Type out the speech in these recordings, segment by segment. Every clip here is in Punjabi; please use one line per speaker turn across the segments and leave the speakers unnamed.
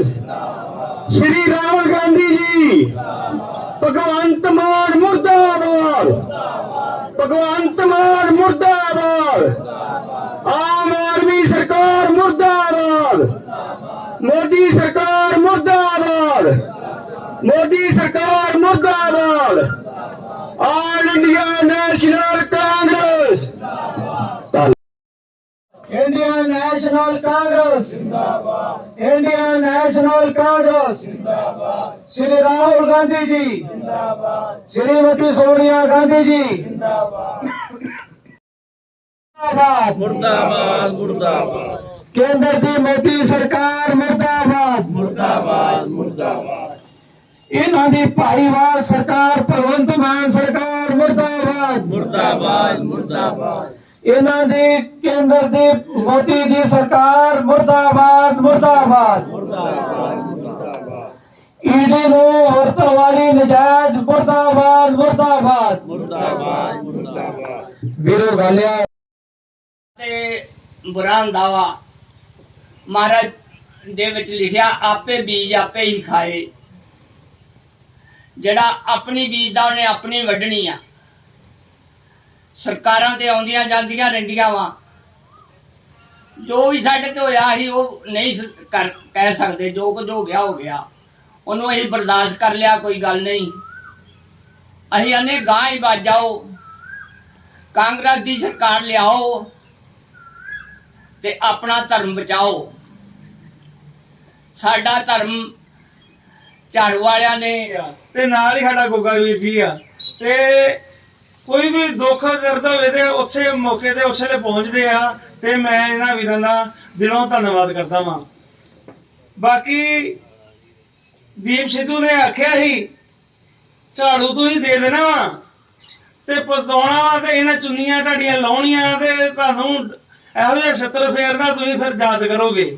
ਕਾਂਗਰਸ ਸ਼੍ਰੀ ਰਾਹੁਲ ਗਾਂਧੀ ਜੀ, ਭਗਵੰਤ ਮਾਨ ਮੁਰਦਾਬਾਦ, ਭਗਵੰਤ ਮਾਨ ਮੁਰਦਾਬਾਦ, ਆਮ ਆਦਮੀ ਸਰਕਾਰ ਮੁਰਦਾਬਾਦ, ਮੋਦੀ ਸਰਕਾਰ ਮੁਰਦਾਬਾਦ, ਮੋਦੀ ਸਰਕਾਰ ਮੁਰਦਾਬਾਦ, all India national Congress
Indian national Congress जिंदाबाद इंडियन नेशनल कांग्रेस जिंदाबाद श्री राहुल गांधी जी जिंदाबाद श्रीमती सोनिया गांधी जी जिंदाबाद
ਮੁਰਦਾਬਾਦ ਮੁਰਦਾਬਾਦ
केंद्र की मोदी सरकार मुर्दाबाद
ਮੁਰਦਾਬਾਦ ਮੁਰਦਾਬਾਦ
ਇਹਨਾਂ ਦੀ ਭਾਈਵਾਲ ਸਰਕਾਰ ਭਗਵੰਤ ਮਾਨ ਸਰਕਾਰ ਮੁਰਦਾਬਾਦ
ਮੁਰਦਾਬਾਦ ਮੁਰਦਾਬਾਦ
ਇਹਨਾਂ ਦੀ ਕੇਂਦਰ ਦੀ ਮੋਦੀ ਦੀ ਸਰਕਾਰ ਮੁਰਦਾਬਾਦ ਮੁਰਦਾਬਾਦ। ਈਡੀ ਨੂੰ ਵਰਤੋਂ ਵਾਲੀ ਨਜਾਇਜ਼ ਮੁਰਦਾਬਾਦ ਮੁਰਦਾਬਾਦ।
ਮੁਰਦਾਬਾਦ
ਵੀਰੋ ਗਾਲਿਆ
ਤੇ ਬੁਰਾ ਹੁੰਦਾ ਵਾ ਮਹਾਰਾਜ ਦੇ ਵਿੱਚ ਲਿਖਿਆ, ਆਪੇ ਬੀਜ ਆਪੇ ਹੀ ਖਾਏ। ਜਿਹੜਾ ਆਪਣੀ ਬੀਜ ਦਾ ਉਹਨੇ ਆਪਣੀ ਵੱਢਣੀ ਆ। ਸਰਕਾਰਾਂ ਤੇ ਆਉਂਦੀਆਂ ਜਾਂਦੀਆਂ ਰਹਿੰਦੀਆਂ ਵਾ। ਜੋ ਵੀ ਸਾਡੇ ਤੇ ਹੋਇਆ ਸੀ, ਉਹ ਨਹੀਂ ਸ- ਕਰ, ਕਹਿ ਸਕਦੇ। ਜੋ ਕੁਝ ਹੋ ਗਿਆ ਹੋ ਗਿਆ। ਉਹਨੂੰ ਅਸੀਂ ਬਰਦਾਸ਼ਤ ਕਰ ਲਿਆ, ਕੋਈ ਗੱਲ ਨਹੀਂ। ਅਸੀਂ ਅਨੇ ਗਾਂ ਹੀ ਵੱਜ ਜਾਓ। ਕਾਂਗਰਸ ਦੀ ਸਰਕਾਰ ਲਿਆਓ ਤੇ ਆਪਣਾ ਧਰਮ ਬਚਾਓ। ਸਾਡਾ ਧਰਮ ਝਾੜੂ ਵਾਲਿਆਂ ਨੇ
ਤੇ ਨਾਲ ਹੀ ਸਾਡਾ ਗੋਗਾ ਵੀਰ ਜੀ ਆ। ਤੇ ਕੋਈ ਵੀ ਦੁੱਖ ਦਰਦ ਹੋਵੇ ਤੇ ਉਸੇ ਮੌਕੇ ਤੇ ਉਸੇ ਵੇਲੇ ਪਹੁੰਚਦੇ ਆ ਤੇ ਮੈਂ ਇਹਨਾਂ ਵੀਰਾਂ ਦਾ ਦਿਲੋਂ ਧੰਨਵਾਦ ਕਰਦਾ ਵਾਂ। ਬਾਕੀ ਦੀਪ ਸਿੱਧੂ ਨੇ ਆਖਿਆ ਸੀ, ਝਾੜੂ ਤੂੰ ਦੇ ਦੇਣਾ ਵਾ। ਤੇ ਪਸਤਾਉਣਾ ਵਾ ਤੇ ਇਹਨਾਂ ਚੁੰਨੀਆਂ ਢਾਡੀਆਂ ਲਾਉਣੀਆਂ ਤੇ ਤੁਹਾਨੂੰ ਇਹੋ ਜਿਹਾ ਛੱਤਰ ਫੇਰਨਾ ਤੁਸੀਂ ਫਿਰ ਯਾਦ ਕਰੋਗੇ।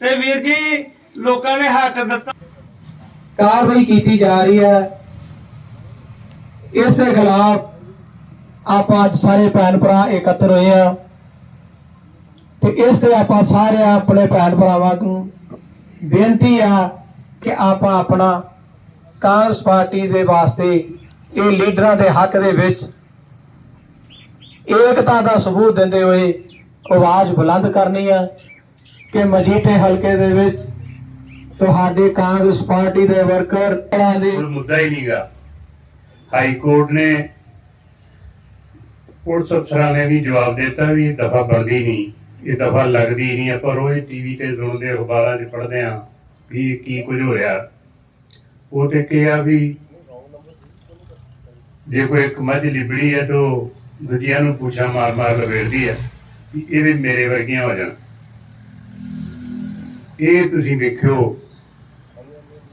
ਤੇ ਵੀਰ ਜੀ, ਲੋਕਾਂ ਨੇ ਹੱਕ ਦਿੱਤਾ।
ਕਾਰਵਾਈ ਕੀਤੀ ਜਾ ਰਹੀ ਹੈ। ਇਸ ਦੇ ਖਿਲਾਫ ਆਪਾਂ ਅੱਜ ਸਾਰੇ ਭੈਣ ਭਰਾ ਇਕੱਤਰ ਹੋਏ ਆ ਤੇ ਇਸ ਤੇ ਆਪਾਂ ਸਾਰੇ ਆਪਣੇ ਭੈਣ ਭਰਾਵਾਂ ਨੂੰ ਬੇਨਤੀ ਆ ਕਿ ਆਪਾਂ ਆਪਣਾ ਕਾਂਗਰਸ ਪਾਰਟੀ ਦੇ ਵਾਸਤੇ ਇਹ ਲੀਡਰਾਂ ਦੇ ਹੱਕ ਦੇ ਵਿੱਚ ਏਕਤਾ ਦਾ ਸਬੂਤ ਦਿੰਦੇ ਹੋਏ ਆਵਾਜ਼ ਬੁਲੰਦ ਕਰਨੀ ਆ ਕਿ ਮਜੀਠੇ ਹਲਕੇ ਦੇ ਵਿੱਚ ਤੁਹਾਡੇ ਕਾਂਗਰਸ ਪਾਰਟੀ ਦੇ ਵਰਕਰ ਦੇ
ਮੁੱਦਾ ਹੀ ਨਹੀਂਗਾ ਹਾਈ ਕੋਰਟ ਨੇ ਪੁਲਿਸ ਅਫਸਰਾਂ ਨੇ ਵੀ ਜਵਾਬ ਦਿੱਤਾ ਵੀ ਇਹ ਦਫਾ ਬਣਦੀ ਨਹੀਂ, ਇਹ ਦਫਾ ਲੱਗਦੀ ਨਹੀਂ। ਆਪਾਂ ਰੋਜ਼ ਟੀਵੀ ਤੇ ਸੁਣਦੇ ਅਖਬਾਰਾਂ 'ਚ ਪੜ੍ਹਦੇ ਆ ਵੀ ਇਹ ਕੀ ਕੁਝ ਹੋ ਰਿਹਾ। ਉਹ ਤੇ ਕਿਹਾ ਵੀ ਜੇ ਕੋਈ ਇੱਕ ਮੱਝ ਲਿਬੜੀ ਹੈ ਤਾਂ ਦੂਜਿਆਂ ਨੂੰ ਪੁੱਛਾ ਮਾਰ ਮਾਰ ਲਵੇੜਦੀ ਹੈ ਵੀ ਇਹ ਵੀ ਮੇਰੇ ਵਰਗੀਆਂ ਹੋ ਜਾਣ। ਇਹ ਤੁਸੀਂ ਵੇਖਿਓ,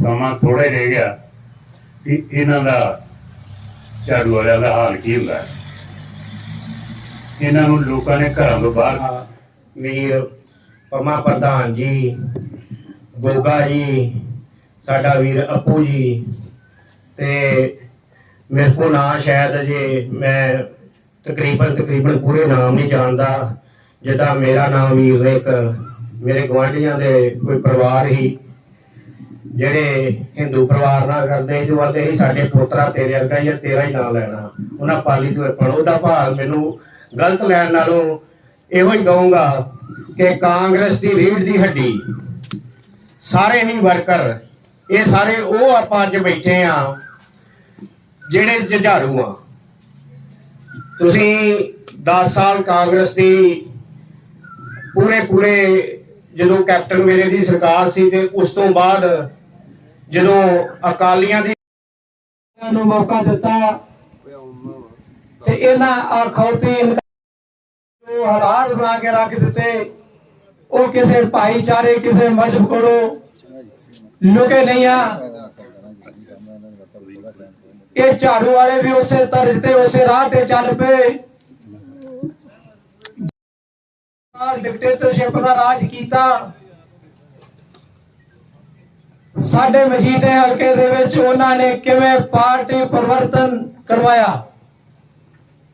ਸਮਾਂ ਥੋੜਾ ਹੀ ਰਹਿ ਗਿਆ ਕਿ ਇਹਨਾਂ ਦਾ ਝਾੜੂ ਵਾਲਿਆਂ ਦਾ ਹਾਲ ਕੀ ਹੁੰਦਾ ਹੈ। ਇਹਨਾਂ ਨੂੰ ਲੋਕਾਂ ਨੇ ਘਰਾਂ ਤੋਂ ਬਾਹਰ
ਵੀਰ ਪਮਾ ਪ੍ਰਧਾਨ ਜੀ ਗੋਗਾ ਜੀ ਸਾਡਾ ਵੀਰ ਅਪੂ ਜੀ ਤੇ ਮੇਰੇ ਕੋ ਨਾਂ ਸ਼ਾਇਦ ਜੇ ਮੈਂ ਤਕਰੀਬਨ ਤਕਰੀਬਨ ਪੂਰੇ ਨਾਮ ਨਹੀਂ ਜਾਣਦਾ ਜਿੱਦਾਂ ਮੇਰਾ ਨਾਮ ਵੀਰ ਨੇ ਇੱਕ ਮੇਰੇ ਗਵਾਂਢੀਆਂ ਦੇ ਕੋਈ ਪਰਿਵਾਰ ਹੀ ਜਿਹੜੇ ਹਿੰਦੂ ਪਰਿਵਾਰ ਨਾਲ ਕਰਦੇ ਸੀ ਉਹ ਹੀ ਸਾਡੇ ਪੋਤਰਾ ਤੇਰੇ ਵਰਗਾ ਜਾਂ ਤੇਰਾ ਹੀ ਨਾਮ ਲੈਣਾ। ਉਹਨਾਂ ਪਾਲੀ ਤੋਂ ਪਣ ਉਹਦਾ ਭਾਵ ਮੈਨੂੰ ਗਲਤ ਲੈਣ ਨਾਲੋਂ ਇਹੋ ਹੀ ਕਹੂੰਗਾ ਕਿ ਕਾਂਗਰਸ ਦੀ ਰੀੜ ਦੀ ਹੱਡੀ, ਸਾਰੇ ਹੀ ਵਰਕਰ, ਇਹ ਸਾਰੇ ਉਹ ਆਪਾਂ ਅੱਜ ਬੈਠੇ ਆ ਜਿਹੜੇ ਜੁਝਾਰੂ ਆ ਤੁਸੀਂ 10 ਸਾਲ ਕਾਂਗਰਸ ਦੀ ਪੂਰੇ ਪੂਰੇ ਜਦੋਂ ਕੈਪਟਨ ਮੇਰੇ ਦੀ ਸਰਕਾਰ ਸੀ ਤੇ ਉਸ ਤੋਂ ਬਾਅਦ ਜਦੋਂ ਅਕਾਲੀਆਂ ਦੀ
ਨੂੰ ਮੌਕਾ ਦਿੱਤਾ ਤੇ ਇਹਨਾਂ ਆਖੌਤੀ ਜੋ ਹਾਲਾਤ ਬਣਾ ਕੇ ਰੱਖ ਦਿੱਤੇ। ਉਹ ਕਿਸੇ ਭਾਈਚਾਰੇ, ਕਿਸੇ ਮਜਹਬ ਕੋਲੋਂ ਲੁਕੇ ਨਹੀਂ ਆ। ਇਹ ਝਾੜੂ ਵਾਲੇ ਵੀ ਉਸੇ ਤਰ੍ਹਾਂ ਤੇ, ਉਸੇ ਰਾਹ ਤੇ ਚੱਲ ਪਏ। ਡਿਕਟੇਟਰਸ਼ਿਪ ਦਾ ਰਾਜ ਕੀਤਾ। ਸਾਡੇ ਮਜੀਠੇ ਹਲਕੇ ਦੇ ਵਿੱਚ ਉਹਨਾਂ ਨੇ ਕਿਵੇਂ ਪਾਰਟੀ ਪਰਿਵਰਤਨ ਕਰਵਾਇਆ?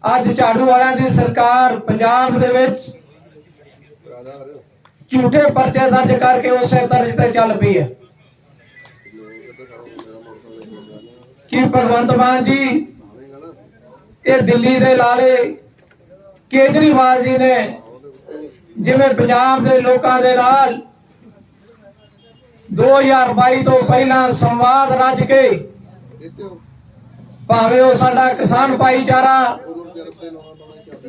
ਅੱਜ ਝਾੜੂ ਵਾਲਿਆਂ ਦੀ ਸਰਕਾਰ ਪੰਜਾਬ ਦੇ ਵਿੱਚ ਝੂਠੇ ਪਰਚੇ ਦਰਜ ਕਰਕੇ ਉਸੇ ਤਰਜ਼ ਤੇ ਚੱਲ ਪਈ ਹੈ। ਕਿ ਭਗਵੰਤ ਮਾਨ ਜੀ, ਇਹ ਦਿੱਲੀ ਦੇ ਲਾਲੇ ਕੇਜਰੀਵਾਲ ਜੀ ਨੇ ਜਿਵੇਂ ਪੰਜਾਬ ਦੇ ਲੋਕਾਂ ਦੇ ਨਾਲ 2022 ਤੋਂ ਪਹਿਲਾਂ ਸੰਵਾਦ ਰੱਜ ਕੇ, ਭਾਵੇਂ ਉਹ ਸਾਡਾ ਕਿਸਾਨ ਭਾਈਚਾਰਾ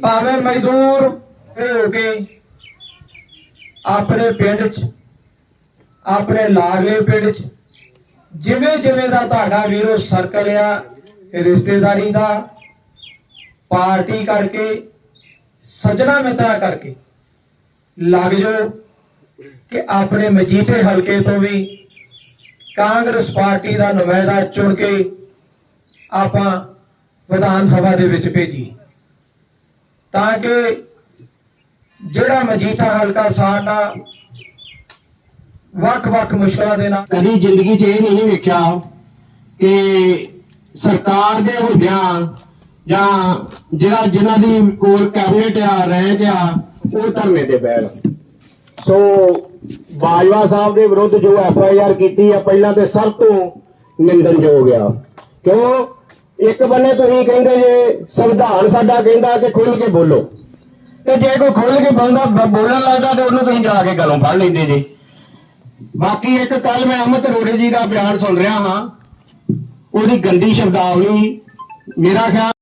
ਭਾਵੇਂ ਮਜ਼ਦੂਰ ਹੋ ਕੇ ਆਪਣੇ ਪਿੰਡ 'ਚ, ਆਪਣੇ ਲਾਗਲੇ ਪਿੰਡ 'ਚ, ਜਿਵੇਂ ਜਿਵੇਂ ਦਾ ਤੁਹਾਡਾ ਵੀਰੋ ਸਰਕਲ ਆ, ਰਿਸ਼ਤੇਦਾਰੀ ਦਾ, ਪਾਰਟੀ ਕਰਕੇ, ਸੱਜਣਾ ਮਿੱਤਰਾ ਕਰਕੇ, ਲੱਗ ਜਾਓ ਕਿ ਆਪਣੇ ਮਜੀਠੇ ਹਲਕੇ ਤੋਂ ਵੀ ਕਾਂਗਰਸ ਪਾਰਟੀ ਦਾ ਨੁਮਾਇੰਦਾ ਚੁਣ ਕੇ ਆਪਾਂ ਵਿਧਾਨ ਸਭਾ ਦੇ ਵਿੱਚ ਭੇਜੀ। ਤਾਂ ਕਿ ਜਿਹੜਾ ਮਜੀਠਾ ਹਲਕਾ ਸਾਡਾ ਵੱਖ-ਵੱਖ ਮੁਸ਼ਕਲਾਂ ਦੇ ਨਾਲ
ਕਦੀ ਜ਼ਿੰਦਗੀ 'ਚ ਇਹ ਨਹੀਂ ਵੇਖਿਆ ਕਿ ਸਰਕਾਰ ਦੇ ਹੁੰਦਿਆਂ ਜਾਂ ਜਿਹੜਾ ਜਿਨ੍ਹਾਂ ਦੀ ਕੋਲ ਕੈਬਨਿਟ ਆ ਰਹਿ ਗਿਆ ਉਹ ਧਰਨੇ ਤੇ ਬੈਠ। ਸੋ ਬਾਜਵਾ ਸਾਹਿਬ ਦੇ ਵਿਰੁੱਧ ਜੋ ਐਫ ਆਈ ਆਰ ਕੀਤੀ ਆ, ਪਹਿਲਾਂ ਤੇ ਸਭ ਤੋਂ ਨਿੰਦਨਯੋਗ ਆ। ਕਿਉਂ? ਇੱਕ ਬੰਨੇ ਤੁਸੀਂ ਕਹਿੰਦੇ ਜੇ ਸੰਵਿਧਾਨ ਸਾਡਾ ਕਹਿੰਦਾ ਕਿ ਖੁੱਲ ਕੇ ਬੋਲੋ। ਤੇ ਜੇ ਕੋਈ ਖੁੱਲ ਕੇ ਬੋਲਦਾ ਬੋਲਣ ਲੱਗਦਾ ਤੇ ਉਹਨੂੰ ਤੁਸੀਂ ਜਾ ਕੇ ਗਲੋਂ ਫੜ ਲੈਂਦੇ ਜੇ। ਬਾਕੀ ਇੱਕ ਕੱਲ ਮੈਂ ਅਮਿਤ ਰੋੜੇ ਜੀ ਦਾ ਬਿਆਨ ਸੁਣ ਰਿਹਾ ਹਾਂ। ਉਹਦੀ ਗੰਦੀ ਸ਼ਬਦਾਵਲੀ ਮੇਰਾ ਖਿਆਲ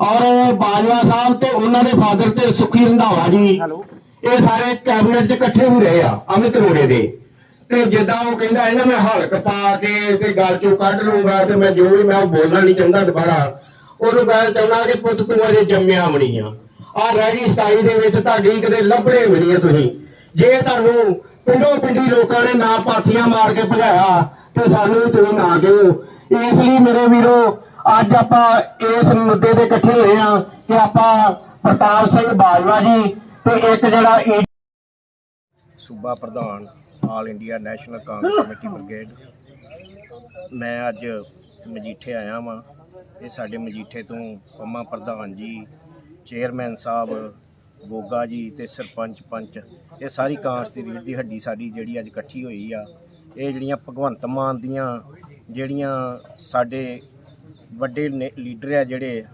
ਔਰ ਬਾਜਵਾ ਸਾਹਿਬ ਤੇ ਉਹਨਾਂ ਦੇ ਫਾਦਰ ਤੇ ਸੁਖੀ ਰੰਧਾਵਾ ਜੀ ਇਹ ਸਾਰੇ ਕੈਬਨਿਟ 'ਚ ਇਕੱਠੇ ਵੀ ਰਹੇ ਆ ਅਮਿਤ ਰੋੜੇ ਦੇ। ਤੇ ਜਿੱਦਾਂ ਉਹ ਕਹਿੰਦਾ ਇਹਨਾਂ ਮੈਂ ਹਲਕ ਪਾ ਕੇ ਤੇ ਗੱਲ ਚੋਂ ਕੱਢ ਲੂੰਗਾ ਤੇ ਮੈਂ ਜੋ ਵੀ ਮੈਂ ਬੋਲਣਾ ਨਹੀਂ ਚਾਹੁੰਦਾ ਦੁਬਾਰਾ, ਉਹਨੂੰ ਕਹਿ ਚਾਹੁੰਦਾ ਕਿ ਪੁੱਤ ਤੂੰ ਅਜੇ ਜੰਮਿਆ ਬਣੀ ਆ ਆ। ਰਹਿ ਗਈ 27 ਦੇ ਵਿੱਚ ਤੁਹਾਡੀ ਕਦੇ ਲੱਭੜੇ ਵੀ ਆ ਤੁਸੀਂ। ਜੇ ਤੁਹਾਨੂੰ ਪਿੰਡੋਂ ਪਿੰਡੀ ਲੋਕਾਂ ਨੇ ਨਾ ਪਾਥੀਆਂ ਮਾਰ ਕੇ ਭਜਾਇਆ, ਤੇ ਸਾਨੂੰ ਵੀ ਤੁਸੀਂ ਨਾ ਦਿਓ। ਇਸ ਲਈ ਮੇਰੇ ਵੀਰੋ, ਅੱਜ ਆਪਾਂ ਇਸ ਮੁੱਦੇ ਤੇ ਇਕੱਠੇ ਹੋਏ ਆ ਕਿ ਆਪਾਂ ਪ੍ਰਤਾਪ ਸਿੰਘ ਬਾਜਵਾ ਜੀ ਤੇ ਇੱਕ ਜਿਹੜਾ ਈ
ਸੂਬਾ ਪ੍ਰਧਾਨ all India national Congress committee brigade. ਮੈਂ ਅੱਜ ਮਜੀਠੇ ਆਇਆ ਵਾਂ। ਇਹ ਸਾਡੇ ਮਜੀਠੇ ਤੋਂ ਪੰਮਾ ਪ੍ਰਧਾਨ ਜੀ, ਚੇਅਰਮੈਨ ਸਾਹਿਬ ਗੋਗਾ ਜੀ ਤੇ ਸਰਪੰਚ ਪੰਚ, ਇਹ ਸਾਰੀ ਕਾਂਗਰਸ ਦੀ ਰੀੜ ਦੀ ਹੱਡੀ ਸਾਡੀ ਜਿਹੜੀ ਅੱਜ ਇਕੱਠੀ ਹੋਈ ਆ। ਇਹ ਜਿਹੜੀਆਂ ਭਗਵੰਤ ਮਾਨ ਦੀਆਂ ਜਿਹੜੀਆਂ ਸਾਡੇ ਵੱਡੇ ਨੇ- ਲੀਡਰ ਆ ਜਿਹੜੇ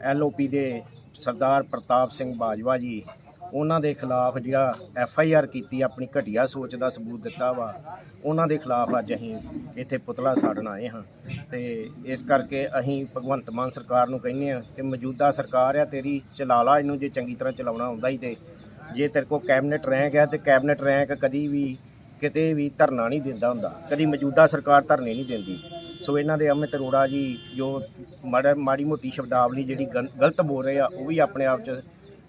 ਐਲਓਪੀ ਦੇ ਸਰਦਾਰ ਪ੍ਰਤਾਪ ਸਿੰਘ ਬਾਜਵਾ ਜੀ ਉਹਨਾਂ ਦੇ ਖਿਲਾਫ ਜਿਹੜਾ ਐਫ ਆਈ ਆਰ ਕੀਤੀ, ਆਪਣੀ ਘਟੀਆ ਸੋਚ ਦਾ ਸਬੂਤ ਦਿੱਤਾ ਵਾ, ਉਹਨਾਂ ਦੇ ਖਿਲਾਫ ਅੱਜ ਅਸੀਂ ਇੱਥੇ ਪੁਤਲਾ ਸਾੜਨ ਆਏ ਹਾਂ। ਤੇ ਇਸ ਕਰਕੇ ਅਸੀਂ ਭਗਵੰਤ ਮਾਨ ਸਰਕਾਰ ਨੂੰ ਕਹਿੰਦੇ ਆ ਕਿ ਮੌਜੂਦਾ ਸਰਕਾਰ ਆ, ਤੇਰੀ ਚਲਾ ਲਾ, ਇਹਨੂੰ ਜੇ ਚੰਗੀ ਤਰ੍ਹਾਂ ਚਲਾਉਣਾ ਆਉਂਦਾ ਹੀ ਤੇ। ਜੇ ਤੇਰੇ ਕੋਲ ਕੈਬਨਿਟ ਰੈਂਕ ਹੈ ਤੇ ਕੈਬਨਿਟ ਰੈਂਕ ਕਦੀ ਵੀ ਕਿਤੇ ਵੀ ਧਰਨਾ ਨਹੀਂ ਦਿੰਦਾ ਹੁੰਦਾ, ਕਦੀ ਮੌਜੂਦਾ ਸਰਕਾਰ ਧਰਨੇ ਨਹੀਂ ਦਿੰਦੀ। ਸੋ ਇਹਨਾਂ ਦੇ ਅਮਿਤ ਅਰੋੜਾ ਜੀ ਜੋ ਮਾੜਾ ਮਾੜੀ ਮੋਟੀ ਸ਼ਬਦਾਵਲੀ ਜਿਹੜੀ ਗਲ- ਗਲਤ ਬੋਲ ਰਹੇ ਆ, ਉਹ ਵੀ ਆਪਣੇ ਆਪ 'ਚ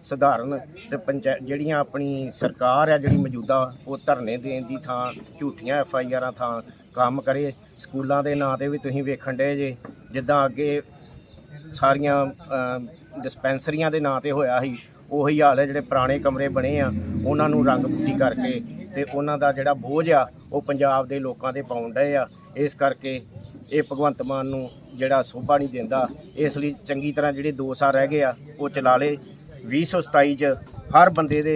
ਸਧਾਰਨ ਤੇ ਪੰਚਾਇਤ ਜਿਹੜੀਆਂ ਆਪਣੀ ਸਰਕਾਰ ਆ, ਜਿਹੜੀ ਮੌਜੂਦਾ ਉਹ ਧਰਨੇ ਦੇਣ ਦੀ ਥਾਂ, ਝੂਠੀਆਂ ਐਫ ਆਈ ਆਰਾਂ ਥਾਂ ਕੰਮ ਕਰੇ, ਸਕੂਲਾਂ ਦੇ ਨਾਂ ਤੇ ਵੀ ਤੁਸੀਂ ਵੇਖਣ ਡਏ ਜੇ, ਜਿੱਦਾਂ ਅੱਗੇ ਸਾਰੀਆਂ ਡਿਸਪੈਂਸਰੀਆਂ ਦੇ ਨਾਂ ਤੇ ਹੋਇਆ ਸੀ, ਉਹੀ ਹਾਲ ਹੈ ਜਿਹੜੇ ਪੁਰਾਣੇ ਕਮਰੇ ਬਣੇ ਆ, ਉਹਨਾਂ ਨੂੰ ਰੰਗ ਪੁੱਟੀ ਕਰਕੇ ਤੇ ਉਹਨਾਂ ਦਾ ਜਿਹੜਾ ਬੋਝ ਆ, ਉਹ ਪੰਜਾਬ ਦੇ ਲੋਕਾਂ 'ਤੇ ਪਾਉਣ ਡਏ ਆ, ਇਸ ਕਰਕੇ ਇਹ ਭਗਵੰਤ ਮਾਨ ਨੂੰ ਜਿਹੜਾ ਸੋਭਾ ਨਹੀਂ ਦਿੰਦਾ, ਇਸ ਲਈ ਚੰਗੀ ਤਰ੍ਹਾਂ ਜਿਹੜੇ 2 ਸਾਲ ਰਹਿ ਗਏ ਆ, ਉਹ ਚਲਾ ਲੇ 2027 ਚ ਹਰ ਬੰਦੇ ਦੇ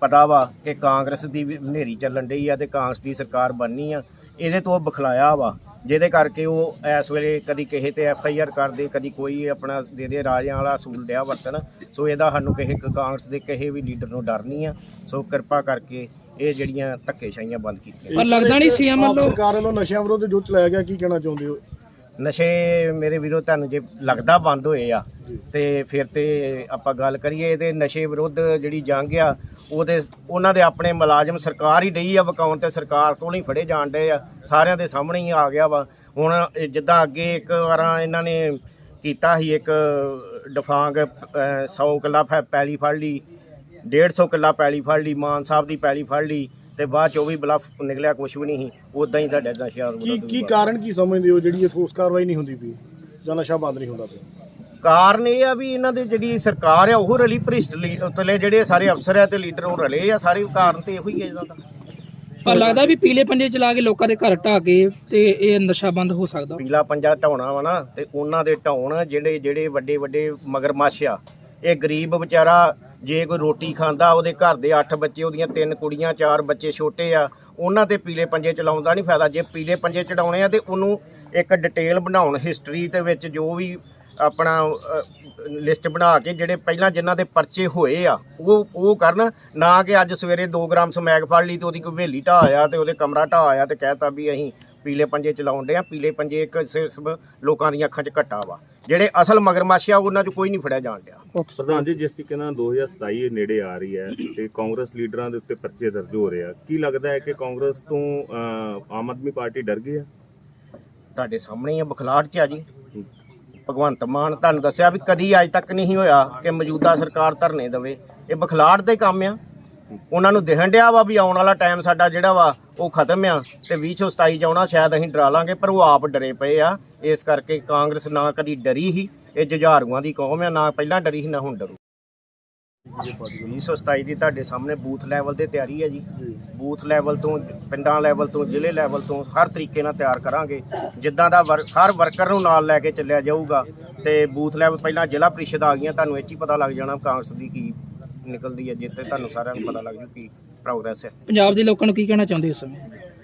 ਪਤਾ ਵਾ ਕਿ ਕਾਂਗਰਸ ਦੀ ਵੀ ਹਨੇਰੀ ਚੱਲਣ ਡਈ ਆ ਤੇ ਕਾਂਗਰਸ ਦੀ ਸਰਕਾਰ ਬਣਨੀ ਆ। ਇਹਦੇ ਤੋਂ ਉਹ ਬਖਲਾਇਆ ਵਾ ਜਿਹਦੇ ਕਰਕੇ ਉਹ ਇਸ ਵੇਲੇ ਕਦੀ ਕਿਸੇ ਤੇ ਐਫ ਆਈ ਆਰ ਕਰਦੇ ਕਦੀ ਕੋਈ ਆਪਣਾ ਦੇ ਦੇ ਰਾਜਿਆਂ ਵਾਲਾ ਅਸੂਲ ਡਿਆ ਵਰਤਨ ਸੋ ਇਹਦਾ ਸਾਨੂੰ ਕਿਸੇ ਕਾਂਗਰਸ ਦੇ ਕਿਸੇ ਵੀ ਲੀਡਰ ਨੂੰ ਡਰ ਨਹੀਂ ਆ। ਸੋ ਕਿਰਪਾ ਕਰਕੇ ਇਹ ਜਿਹੜੀਆਂ ਧੱਕੇਸ਼ਾਹੀਆਂ ਬੰਦ ਕੀਤੀਆਂ
ਪਰ ਲੱਗਦਾ ਨਹੀਂ ਸੀਐਮ ਵੱਲੋਂ
ਸਰਕਾਰ ਵੱਲੋਂ ਨਸ਼ਿਆਂ ਵਿਰੁੱਧ ਜੋ ਚਲਾਇਆ ਗਿਆ ਕੀ ਕਹਿਣਾ ਚਾਹੁੰਦੇ ਹੋ?
ਨਸ਼ੇ ਮੇਰੇ ਵੀਰੋ ਤੁਹਾਨੂੰ ਜੇ ਲੱਗਦਾ ਬੰਦ ਹੋਏ ਆ ਤੇ ਫਿਰ ਤੇ ਆਪਾਂ ਗੱਲ ਕਰੀਏ ਤੇ ਨਸ਼ੇ ਵਿਰੁੱਧ ਜਿਹੜੀ ਜੰਗ ਆ ਉਹਦੇ ਉਹਨਾਂ ਦੇ ਆਪਣੇ ਮੁਲਾਜ਼ਮ ਸਰਕਾਰ ਹੀ ਡਈ ਆ ਵਕਾਉਣ ਤੇ ਸਰਕਾਰ ਤੋਂ ਹੀ ਫੜੇ ਜਾਣ ਡਏ ਆ। ਸਾਰਿਆਂ ਦੇ ਸਾਹਮਣੇ ਹੀ ਆ ਗਿਆ ਵਾ। ਹੁਣ ਇਹ ਜਿੱਦਾਂ ਅੱਗੇ ਇੱਕ ਵਾਰਾਂ ਇਹਨਾਂ ਨੇ ਕੀਤਾ ਸੀ ਇੱਕ ਡਫਾਂਗ 100 ਕਿੱਲਾ ਫੈ- ਪੈਲੀ ਫੜ ਲਈ 150 ਕਿੱਲਾ ਪੈਲੀ ਫੜ ਲਈ ਮਾਨ ਸਾਹਿਬ ਦੀ ਪੈਲੀ ਫੜ ਲਈ। ਤੇ ਬਾਅਦ ਚ ਉਹ ਵੀ ਬਲਫ ਨਿਕਲਿਆ ਕੁਝ ਵੀ ਨਹੀਂ ਸੀ। ਉਦਾਂ ਹੀ ਤੁਹਾਡੇ ਨਸ਼ਿਆਂ
ਕੀ
ਵਿਰੁੱਧ
ਕੀ ਕਾਰਨ ਕੀ ਸਮਝਦੇ ਹੋ ਜਿਹੜੀ ਇਹ ਠੋਸ ਕਾਰਵਾਈ ਨਹੀਂ ਹੁੰਦੀ ਪਈ? ਜਾਂ ਨਸ਼ਾ ਬੰਦ ਨਹੀਂ ਹੁੰਦਾ ਪਿਆ?
ਕਾਰਨ ਇਹ ਆ ਵੀ ਇਹਨਾਂ ਦੇ ਜਿਹੜੀ ਸਰਕਾਰ ਆ ਉਹ ਰਲੀ ਭ੍ਰਿਸ਼ਟ ਲੀ- ਉਤਲੇ ਜਿਹੜੇ ਸਾਰੇ ਅਫਸਰ ਆ ਤੇ ਲੀਡਰ ਉਹ ਰਲੇ ਆ ਸਾਰੇ ਕਾਰਨ ਤੇ ਇਹੋ ਹੀ ਹੈ ਇਹਨਾਂ ਦਾ।
ਪਰ ਲੱਗਦਾ ਵੀ ਪੀਲੇ ਪੰਜੇ ਚਲਾ ਕੇ ਲੋਕਾਂ ਦੇ ਘਰ ਢਾਹ ਕੇ ਤੇ ਇਹ ਨਸ਼ਾ ਬੰਦ ਹੋ ਸਕਦਾ।
ਪੀਲਾ ਪੰਜਾ ਢਾਉਣਾ ਵਾ ਨਾ ਤੇ ਉਹਨਾਂ ਦੇ ਢਾਉਣ ਜਿਹੜੇ ਜਿਹੜੇ ਵੱਡੇ ਵੱਡੇ ਮਗਰਮੱਛ ਆ ਇਹ ਗਰੀਬ ਵਿਚਾਰਾ ਜੇ ਕੋਈ ਰੋਟੀ ਖਾਂਦਾ, ਉਹਦੇ ਘਰ ਦੇ 8 ਬੱਚੇ, ਉਹਦੀਆਂ ਤਿੰਨ ਕੁੜੀਆਂ, ਚਾਰ ਬੱਚੇ ਛੋਟੇ ਆ, ਉਹਨਾਂ ਤੇ ਪੀਲੇ ਪੰਜੇ ਚਲਾਉਂਦਾ ਨਹੀਂ ਫਾਇਦਾ। ਜੇ ਪੀਲੇ ਪੰਜੇ ਚੜਾਉਣੇ ਆ ਤੇ ਉਹਨੂੰ ਇੱਕ ਡਿਟੇਲ ਬਣਾਉਣ ਹਿਸਟਰੀ ਦੇ ਵਿੱਚ ਜੋ ਵੀ ਆਪਣਾ ਲਿਸਟ ਬਣਾ ਕੇ ਜਿਹੜੇ ਪਹਿਲਾਂ ਜਿਨ੍ਹਾਂ ਦੇ ਪਰਚੇ ਹੋਏ ਆ, ਉਹ ਉਹ ਕਰਨ। ਨਾ ਕਿ ਅੱਜ ਸਵੇਰੇ 2 ਗ੍ਰਾਮ ਸਮੈਕ ਫੜ ਲਈ ਤੇ ਉਹਦੀ ਕੋਈ ਹਵੇਲੀ ਢਾਹ ਆਇਆ ਤੇ ਉਹਦੇ ਕਮਰਾ ਢਾਹ ਆਇਆ ਤੇ ਕਹਿਤਾ ਵੀ ਅਸੀਂ ਪੀਲੇ ਪੰਜੇ ਚਲਾਉਣ ਦੇ ਆ ਪੀਲੇ ਪੰਜੇ ਇੱਕ ਸਿਰਫ ਲੋਕਾਂ ਦੀਆਂ ਅੱਖਾਂ 'ਚ ਘੱਟਾ ਵਾ। ਜਿਹੜੇ ਅਸਲ ਮਗਰਮੱਛ ਆ ਉਹਨਾਂ 'ਚ ਕੋਈ ਨਹੀਂ ਫੜਿਆ ਜਾਣ ਡਿਆ।
ਪ੍ਰਧਾਨ ਜੀ ਜਿਸ ਤਰੀਕੇ ਨਾਲ 2027 ਨੇੜੇ ਆ ਰਹੀ ਹੈ ਤੇ ਕਾਂਗਰਸ ਲੀਡਰਾਂ ਦੇ ਉੱਤੇ ਪਰਚੇ ਦਰਜ ਹੋ ਰਹੇ ਆ ਕੀ ਲੱਗਦਾ ਹੈ ਕਿ ਕਾਂਗਰਸ ਤੋਂ ਆਮ ਆਦਮੀ ਪਾਰਟੀ ਡਰ ਗਈ ਹੈ?
ਤੁਹਾਡੇ ਸਾਹਮਣੇ ਹੀ ਆ ਬਖਲਾਟ 'ਚ ਆ ਜੀ। ਭਗਵੰਤ ਮਾਨ ਤੁਹਾਨੂੰ ਦੱਸਿਆ ਵੀ ਕਦੀ ਅੱਜ ਤੱਕ ਨਹੀਂ ਹੋਇਆ ਕਿ ਮੌਜੂਦਾ ਸਰਕਾਰ ਧਰਨੇ ਦੇਵੇ। ਇਹ ਬਖਲਾਟ ਦੇ ਕੰਮ ਆ। ਉਹਨਾਂ ਨੂੰ ਦਿਖਣ ਡਿਆ ਵਾ ਵੀ ਆਉਣ ਵਾਲਾ ਟਾਈਮ ਸਾਡਾ ਜਿਹੜਾ ਵਾ ਉਹ ਖਤਮ ਆ ਤੇ 2027 ਚ ਆਉਣਾ ਸ਼ਾਇਦ ਅਸੀਂ ਡਰਾ ਲਾਂਗੇ ਪਰ ਉਹ ਆਪ ਡਰੇ ਪਏ ਆ। ਇਸ ਕਰਕੇ ਕਾਂਗਰਸ ਨਾ ਕਦੀ ਡਰੀ ਹੀ ਇਹ ਜੁਝਾਰੂਆਂ ਦੀ ਕੌਮ ਆ ਨਾ ਪਹਿਲਾਂ ਡਰੀ ਸੀ ਨਾ ਹੁਣ ਡਰੂ। 1927 ਦੀ ਤੁਹਾਡੇ ਸਾਹਮਣੇ ਬੂਥ ਲੈਵਲ ਤੇ ਤਿਆਰੀ ਹੈ ਜੀ। ਬੂਥ ਲੈਵਲ ਤੋਂ ਪਿੰਡਾਂ ਲੈਵਲ ਤੋਂ ਜ਼ਿਲ੍ਹੇ ਲੈਵਲ ਤੋਂ ਹਰ ਤਰੀਕੇ ਨਾਲ ਤਿਆਰ ਕਰਾਂਗੇ। ਜਿੱਦਾਂ ਦਾ ਹਰ ਵਰਕਰ ਨੂੰ ਨਾਲ ਲੈ ਕੇ ਚੱਲਿਆ ਜਾਊਗਾ ਤੇ ਬੂਥ ਲੈਵਲ ਪਹਿਲਾਂ ਜ਼ਿਲ੍ਹਾ ਪ੍ਰੀਸ਼ਦ ਆ ਗਈਆਂ ਤੁਹਾਨੂੰ ਇਹ 'ਚ ਹੀ ਪਤਾ ਲੱਗ ਜਾਣਾ ਕਾਂਗਰਸ ਦੀ ਕੀ ਨਿਕਲਦੀ ਹੈ ਜਿੱਤੇ ਤੁਹਾਨੂੰ ਸਾਰਿਆਂ ਨੂੰ ਪਤਾ ਲੱਗ ਜੂ ਕੀ ਪ੍ਰੋਗਰੈਸ ਹੈ।
ਪੰਜਾਬ ਦੇ ਲੋਕਾਂ ਨੂੰ ਕੀ ਕਹਿਣਾ ਚਾਹੁੰਦੇ ਇਸ ਸਮੇਂ?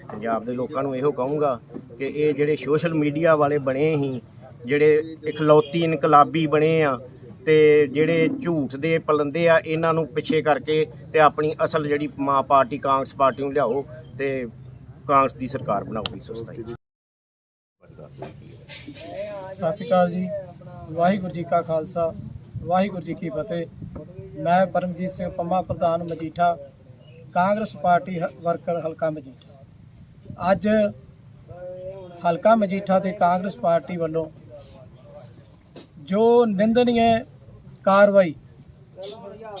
ਪੰਜਾਬ ਦੇ ਲੋਕਾਂ ਨੂੰ ਇਹੋ ਕਹੂੰਗਾ ਕਿ ਇਹ ਜਿਹੜੇ ਸੋਸ਼ਲ ਮੀਡੀਆ ਵਾਲੇ ਬਣੇ ਸੀ ਜਿਹੜੇ ਇਖਲੌਤੀ ਇਨਕਲਾਬੀ ਬਣੇ ਆ ਤੇ ਜਿਹੜੇ ਝੂਠ ਦੇ ਪਲੰਦੇ ਆ ਇਹਨਾਂ ਨੂੰ ਪਿੱਛੇ ਕਰਕੇ ਤੇ ਆਪਣੀ ਅਸਲ ਜਿਹੜੀ ਮਾਂ ਪਾਰਟੀ ਕਾਂਗਰਸ ਪਾਰਟੀ ਨੂੰ ਲਿਆਓ ਤੇ ਕਾਂਗਰਸ ਦੀ ਸਰਕਾਰ ਬਣਾਓ 2027 ਚ
ਸਤਿ ਸ਼੍ਰੀ ਅਕਾਲ ਜੀ। ਵਾਹਿਗੁਰੂ ਜੀ ਕਾ ਖਾਲਸਾ ਵਾਹਿਗੁਰੂ ਜੀ ਕੀ ਫਤਿਹ। ਮੈਂ ਪਰਮਜੀਤ ਸਿੰਘ ਪੰਮਾ, ਪ੍ਰਧਾਨ ਮਜੀਠਾ, ਕਾਂਗਰਸ ਪਾਰਟੀ ਹ- ਵਰਕਰ ਹਲਕਾ ਮਜੀਠਾ। ਅੱਜ ਹਲਕਾ ਮਜੀਠਾ ਤੇ ਕਾਂਗਰਸ ਪਾਰਟੀ ਵੱਲੋਂ ਜੋ ਨਿੰਦਨੀय ਕਾਰਵਾਈ,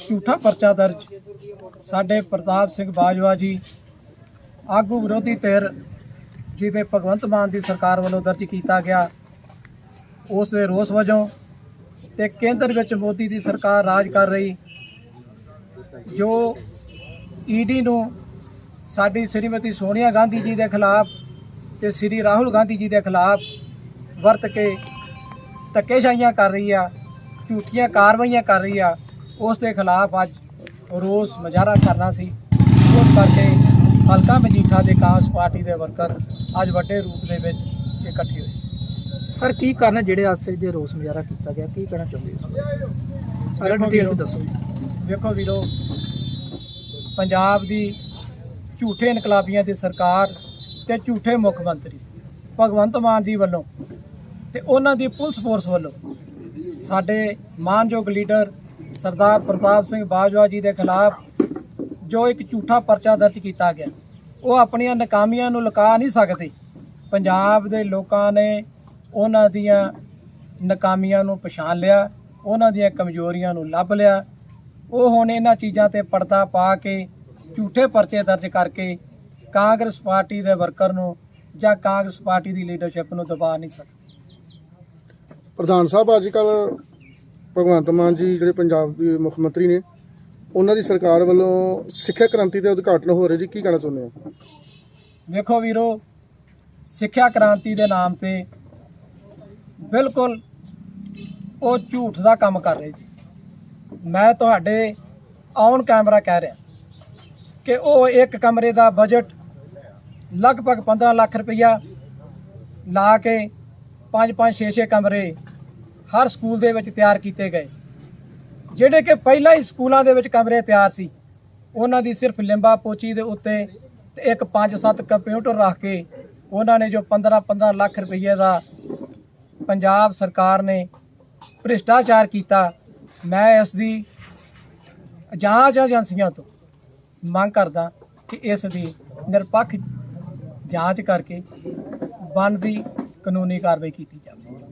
ਝੂਠਾ ਪਰਚਾ ਦਰਜ, ਸਾਡੇ ਪ੍ਰਤਾਪ ਸਿੰਘ ਬਾਜਵਾ ਜੀ, ਆਗੂ ਵਿਰੋਧੀ ਧਿਰ, ਜਿਹਦੇ ਭਗਵੰਤ ਮਾਨ ਦੀ ਸਰਕਾਰ ਵੱਲੋਂ ਦਰਜ ਕੀਤਾ ਗਿਆ, ਉਸ ਦੇ ਰੋਸ ਵਜੋਂ ਤੇ ਕੇਂਦਰ ਵਿੱਚ ਮੋਦੀ ਦੀ ਸਰਕਾਰ ਰਾਜ ਕਰ ਰਹੀ ਜੋ ਈਡੀ ਨੂੰ ਸਾਡੀ ਸ੍ਰੀਮਤੀ ਸੋਨੀਆ ਗਾਂਧੀ ਜੀ ਦੇ ਖਿਲਾਫ ਤੇ ਸ੍ਰੀ ਰਾਹੁਲ ਗਾਂਧੀ ਜੀ ਦੇ ਖਿਲਾਫ ਵਰਤ ਕੇ ਧੱਕੇਸ਼ਾਹੀਆਂ ਕਰ ਰਹੀ ਆ ਝੂਠੀਆਂ ਕਾਰਵਾਈਆਂ ਕਰ ਰਹੀ ਆ ਉਸ ਦੇ ਖਿਲਾਫ ਅੱਜ ਰੋਸ ਮੁਜ਼ਾਹਰਾ ਕਰਨਾ ਸੀ। ਉਸ ਕਰਕੇ ਹਲਕਾ ਮਜੀਠਾ ਦੇ ਕਾਂਗਰਸ ਪਾਰਟੀ ਦੇ ਵਰਕਰ ਅੱਜ ਵੱਡੇ ਰੂਪ ਦੇ ਵਿੱਚ ਇਕੱਠੇ ਹੋਏ।
ਸਰ ਕੀ ਕਾਰਨ ਹੈ ਜਿਹੜੇ ਅੱਜ ਦੇ ਰੋਸ ਮੁਜ਼ਾਹਰਾ ਕੀਤਾ ਗਿਆ? ਕੀ ਕਹਿਣਾ ਚਾਹੁੰਦੇ ਬਾਰੇ? ਸਾਰਾ ਡਿਟੇਲ ਦੱਸੋ।
ਵੇਖੋ ਵੀਰੋ, ਪੰਜਾਬ ਦੀ ਝੂਠੇ ਇਨਕਲਾਬੀਆਂ ਦੀ ਸਰਕਾਰ ਤੇ ਝੂਠੇ ਮੁੱਖ ਮੰਤਰੀ, ਭਗਵੰਤ ਮਾਨ ਜੀ ਵੱਲੋਂ ਤੇ ਉਹਨਾਂ ਦੀ ਪੁਲਿਸ ਫੋਰਸ ਵੱਲੋਂ ਸਾਡੇ ਮਾਨਯੋਗ ਲੀਡਰ ਸਰਦਾਰ ਪ੍ਰਤਾਪ ਸਿੰਘ ਬਾਜਵਾ ਜੀ ਦੇ ਖਿਲਾਫ ਜੋ ਇੱਕ ਝੂਠਾ ਪਰਚਾ ਦਰਜ ਕੀਤਾ ਗਿਆ, ਉਹ ਆਪਣੀਆਂ ਨਕਾਮੀਆਂ ਨੂੰ ਲੁਕਾ ਨਹੀਂ ਸਕਦੇ। ਪੰਜਾਬ ਦੇ ਲੋਕਾਂ ਨੇ ਉਹਨਾਂ ਦੀਆਂ ਨਕਾਮੀਆਂ ਨੂੰ ਪਛਾਣ ਲਿਆ, ਉਹਨਾਂ ਦੀਆਂ ਕਮਜ਼ੋਰੀਆਂ ਨੂੰ ਲੱਭ ਲਿਆ ਉਹ ਹੁਣ ਇਹਨਾਂ ਚੀਜ਼ਾਂ ਤੇ ਪਰਦਾ ਪਾ ਕੇ ਝੂਠੇ ਪਰਚੇ ਦਰਜ ਕਰਕੇ ਕਾਂਗਰਸ ਪਾਰਟੀ ਦੇ ਵਰਕਰ ਨੂੰ ਜਾਂ ਕਾਂਗਰਸ ਪਾਰਟੀ ਦੀ ਲੀਡਰਸ਼ਿਪ ਨੂੰ ਦਬਾ ਨਹੀਂ ਸਕਦੇ।
ਪ੍ਰਧਾਨ ਸਾਹਿਬ ਅੱਜ ਕੱਲ ਭਗਵੰਤ ਮਾਨ ਜੀ ਜਿਹੜੇ ਪੰਜਾਬ ਦੇ ਮੁੱਖ ਮੰਤਰੀ ਨੇ ਉਹਨਾਂ ਦੀ ਸਰਕਾਰ ਵੱਲੋਂ ਸਿੱਖਿਆ ਕ੍ਰਾਂਤੀ ਦੇ ਉਦਘਾਟਨ ਹੋ ਰਹੇ ਜੀ ਕੀ ਕਹਿਣਾ ਚਾਹੁੰਦੇ ਹੋ?
ਵੇਖੋ ਵੀਰੋ ਸਿੱਖਿਆ ਕ੍ਰਾਂਤੀ ਦੇ ਨਾਮ ਤੇ ਬਿਲਕੁਲ ਉਹ ਝੂਠ ਦਾ ਕੰਮ ਕਰ ਰਹੇ ਜੀ। ਮੈਂ ਤੁਹਾਡੇ ਔਨ ਕੈਮਰਾ ਕਹਿ ਰਿਹਾ ਕਿ ਉਹ ਇੱਕ ਕਮਰੇ ਦਾ ਬਜਟ ਲਗਭਗ 15 ਲੱਖ ਰੁਪਈਆ ਲਾ ਕੇ 5-5 6-6 ਕਮਰੇ ਹਰ ਸਕੂਲ ਦੇ ਵਿੱਚ ਤਿਆਰ ਕੀਤੇ ਗਏ। ਜਿਹੜੇ ਕਿ ਪਹਿਲਾਂ ਹੀ ਸਕੂਲਾਂ ਦੇ ਵਿੱਚ ਕਮਰੇ ਤਿਆਰ ਸੀ, ਉਹਨਾਂ ਦੀ ਸਿਰਫ ਲਿੰਬਾ ਪੋਚੀ ਦੇ ਉੱਤੇ ਤੇ ਇੱਕ 5-7 ਕੰਪਿਊਟਰ ਰੱਖ ਕੇ ਉਹਨਾਂ ਨੇ ਜੋ 15-15 ਲੱਖ ਰੁਪਏ ਦਾ ਪੰਜਾਬ ਸਰਕਾਰ ਨੇ ਭ੍ਰਿਸ਼ਟਾਚਾਰ ਕੀਤਾ ਮੈਂ ਇਸ ਦੀ ਜਾਂਚ ਏਜੰਸੀਆਂ ਤੋਂ ਮੰਗ ਕਰਦਾ ਕਿ ਇਸ ਦੀ ਨਿਰਪੱਖ ਜਾਂਚ ਕਰਕੇ ਬਣਦੀ ਕਾਨੂੰਨੀ ਕਾਰਵਾਈ ਕੀਤੀ ਜਾਵੇ।